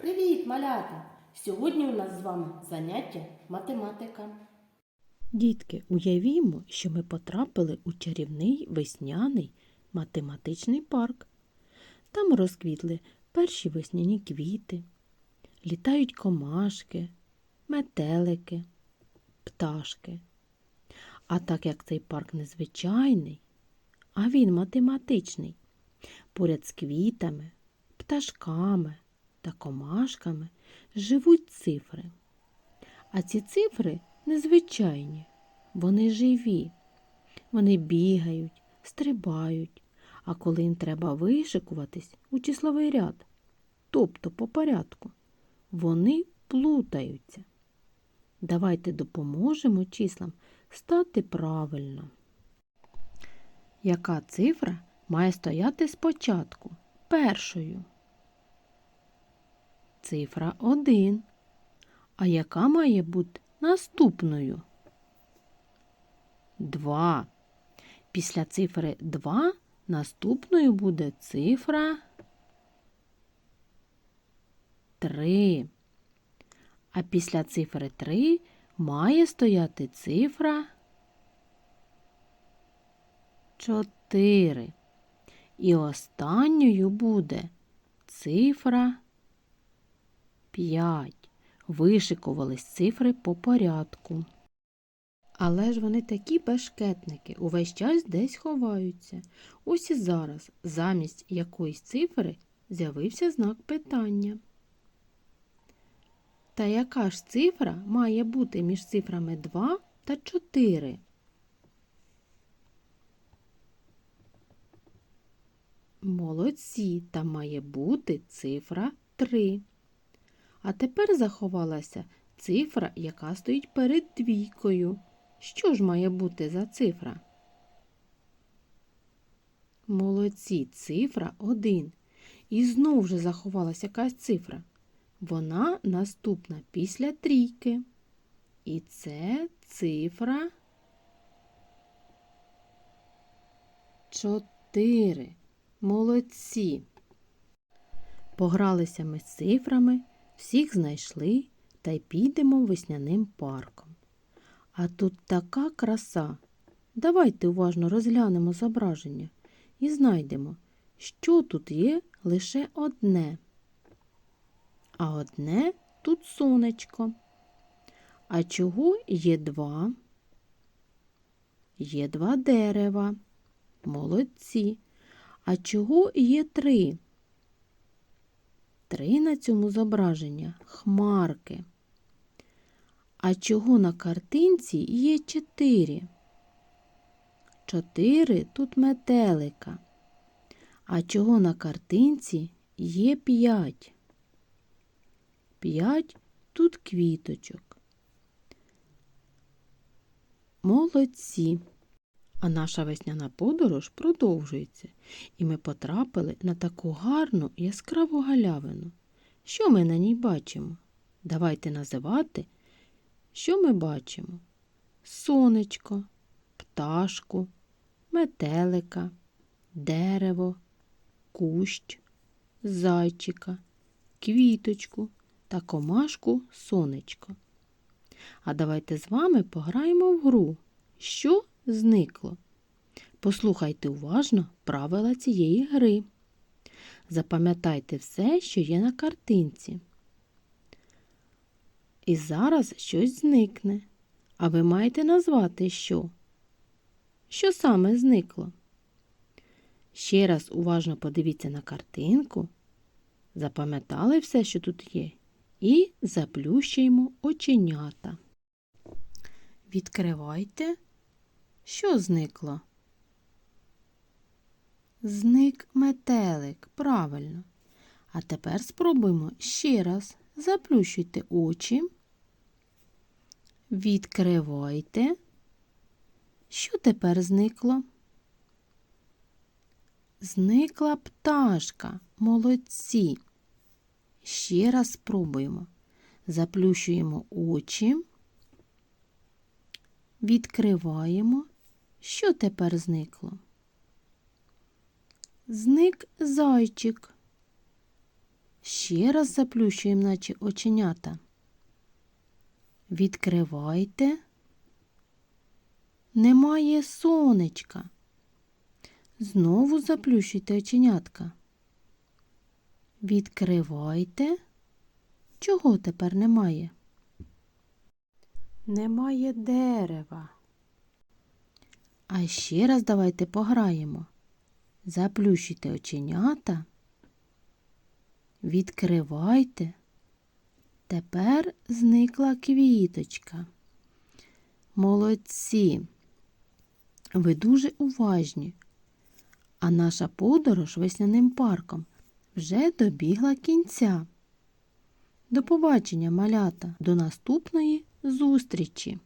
Привіт, малята! Сьогодні у нас з вами заняття математика. Дітки, уявімо, що ми потрапили у чарівний весняний математичний парк. Там розквітли перші весняні квіти, літають комашки, метелики, пташки. А так як цей парк незвичайний, а він математичний, поряд з квітами, пташками та комашками живуть цифри. А ці цифри незвичайні, вони живі. Вони бігають, стрибають, а коли їм треба вишикуватись у числовий ряд, тобто по порядку, вони плутаються. Давайте допоможемо числам стати правильно. Яка цифра має стояти спочатку? Першою. Цифра 1. А яка має бути наступною? 2. Після цифри 2 наступною буде цифра 3. А після цифри 3 має стояти цифра 4. І останньою буде цифра 5 вишикувались цифри по порядку. Але ж вони такі бешкетники, увесь час десь ховаються. Ось і зараз замість якоїсь цифри з'явився знак питання. Та яка ж цифра має бути між цифрами 2 та 4? Молодці, там має бути цифра 3. А тепер заховалася цифра, яка стоїть перед двійкою. Що ж має бути за цифра? Молодці, цифра 1. І знов же заховалася якась цифра. Вона наступна після трійки. І це цифра 4. Молодці. Погралися ми з цифрами. Всіх знайшли та й підемо весняним парком. А тут така краса. Давайте уважно розглянемо зображення і знайдемо, що тут є лише одне. А одне тут сонечко. А чого є два? Є два дерева. Молодці. А чого є три? Три на цьому зображення хмарки. А чого на картинці є чотири? Чотири тут метелика. А чого на картинці є п'ять? П'ять тут квіточок. Молодці. А наша весняна подорож продовжується, і ми потрапили на таку гарну яскраву галявину. Що ми на ній бачимо? Давайте називати, що ми бачимо: сонечко, пташку, метелика, дерево, кущ, зайчика, квіточку та комашку сонечко. А давайте з вами пограємо в гру. Що зникло. Послухайте уважно правила цієї гри. Запам'ятайте все, що є на картинці. І зараз щось зникне. А ви маєте назвати що? Що саме зникло? Ще раз уважно подивіться на картинку. Запам'ятали все, що тут є, і заплющуємо оченята. Відкривайте. Що зникло? Зник метелик, правильно. А тепер спробуємо ще раз. Заплющуйте очі. Відкривайте. Що тепер зникло? Зникла пташка. Молодці. Ще раз спробуємо. Заплющуємо очі. Відкриваємо. Що тепер зникло? Зник зайчик. Ще раз заплющуємо наче оченята. Відкривайте. Немає сонечка. Знову заплющуйте оченятка. Відкривайте. Чого тепер немає? Немає дерева. А ще раз давайте пограємо. Заплющуйте оченята. Відкривайте. Тепер зникла квіточка. Молодці. Ви дуже уважні. А наша подорож весняним парком вже добігла кінця. До побачення, малята, до наступної зустрічі!